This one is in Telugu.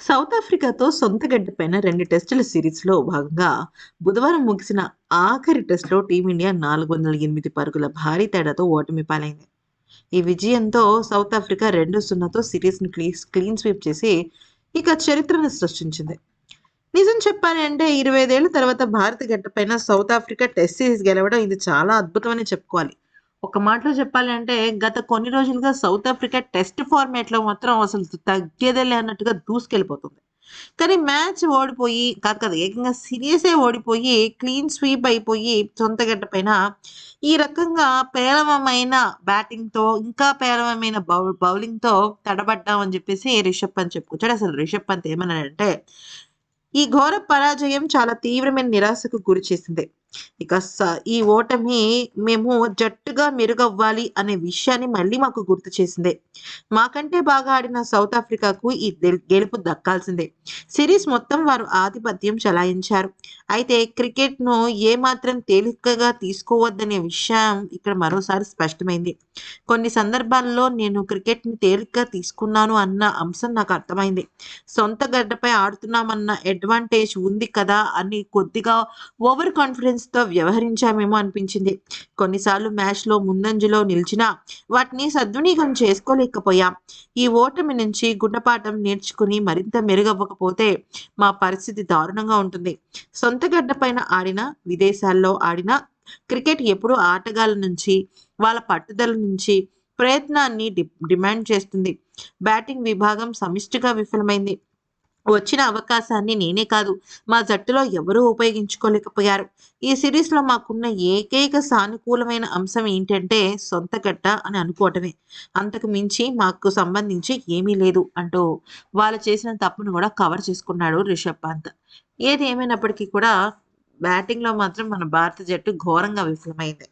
సౌత్ ఆఫ్రికాతో సొంత గడ్డపైన రెండు టెస్టుల సిరీస్లో భాగంగా బుధవారం ముగిసిన ఆఖరి టెస్టులో టీమిండియా నాలుగు వందల ఎనిమిది పరుగుల భారీ తేడాతో ఓటమి పాలైంది. ఈ విజయంతో సౌత్ ఆఫ్రికా రెండు సున్నాతో సిరీస్ని క్లీన్ క్లీన్ స్వీప్ చేసి ఇక చరిత్రను సృష్టించింది. నిజం చెప్పాలి అంటే ఇరవై ఐదేళ్ళ తర్వాత భారత గడ్డపైన సౌత్ ఆఫ్రికా టెస్ట్ సిరీస్ గెలవడం ఇది చాలా అద్భుతమని చెప్పుకోవాలి. ఒక మాటలో చెప్పాలి అంటే గత కొన్ని రోజులుగా సౌత్ ఆఫ్రికా టెస్ట్ ఫార్మేట్లో మాత్రం అసలు తగ్గేదేలే అన్నట్టుగా దూసుకెళ్ళిపోతుంది. కానీ మ్యాచ్ ఓడిపోయి కాదు కదా ఏకంగా సిరీసే ఓడిపోయి క్లీన్ స్వీప్ అయిపోయి సొంత గడ్డ పైన ఈ రకంగా పేలవమైన బ్యాటింగ్తో ఇంకా పేలవమైన బౌ బౌలింగ్తో తడబడ్డామని చెప్పేసి రిషబ్ పంత్ చెప్పుకొచ్చాడు. అసలు రిషబ్ పంత్ ఏమన్నాడంటే ఈ ఘోర పరాజయం చాలా తీవ్రమైన నిరాశకు గురి చేసింది. ఇక ఈ ఓటమి మేము జట్టుగా మెరుగవ్వాలి అనే విషయాన్ని మళ్ళీ మాకు గుర్తు చేసింది. మాకంటే బాగా ఆడిన సౌత్ ఆఫ్రికాకు ఈ గెలుపు దక్కాల్సిందే. సిరీస్ మొత్తం వారు ఆధిపత్యం చలాయించారు. అయితే క్రికెట్ను ఏమాత్రం తేలికగా తీసుకోవద్దనే విషయం ఇక్కడ మరోసారి స్పష్టమైంది. కొన్ని సందర్భాల్లో నేను క్రికెట్ని తేలికగా తీసుకున్నాను అన్న అంశం నాకు అర్థమైంది. సొంత గడ్డపై ఆడుతున్నామన్న అడ్వాంటేజ్ ఉంది కదా అని కొద్దిగా ఓవర్ కాన్ఫిడెన్స్ కాన్ఫిడెన్స్తో వ్యవహరించామేమో అనిపించింది. కొన్నిసార్లు మ్యాచ్లో ముందంజలో నిలిచినా వాటిని సద్వినియోగం చేసుకోలేకపోయాం. ఈ ఓటమి నుంచి గుణపాఠం నేర్చుకుని మరింత మెరుగవ్వకపోతే మా పరిస్థితి దారుణంగా ఉంటుంది. సొంత గడ్డపైన ఆడిన విదేశాల్లో ఆడిన క్రికెట్ ఎప్పుడూ ఆటగాళ్ళ నుంచి వాళ్ళ పట్టుదల నుంచి ప్రయత్నాన్ని డి- డిమాండ్ చేస్తుంది. బ్యాటింగ్ విభాగం సమిష్టిగా విఫలమైంది. వచ్చిన అవకాశాన్ని నేనే కాదు మా జట్టులో ఎవరూ ఉపయోగించుకోలేకపోయారు. ఈ సిరీస్లో మాకున్న ఏకైక సానుకూలమైన అంశం ఏంటంటే సొంత గడ్డ అని అనుకోవటమే. అంతకు మించి మాకు సంబంధించి ఏమీ లేదు అంటూ వాళ్ళు చేసిన తప్పును కూడా కవర్ చేసుకున్నాడు రిషబ్ పంత్. ఏది ఏమైనప్పటికీ కూడా బ్యాటింగ్లో మాత్రం మన భారత జట్టు ఘోరంగా విఫలమైంది.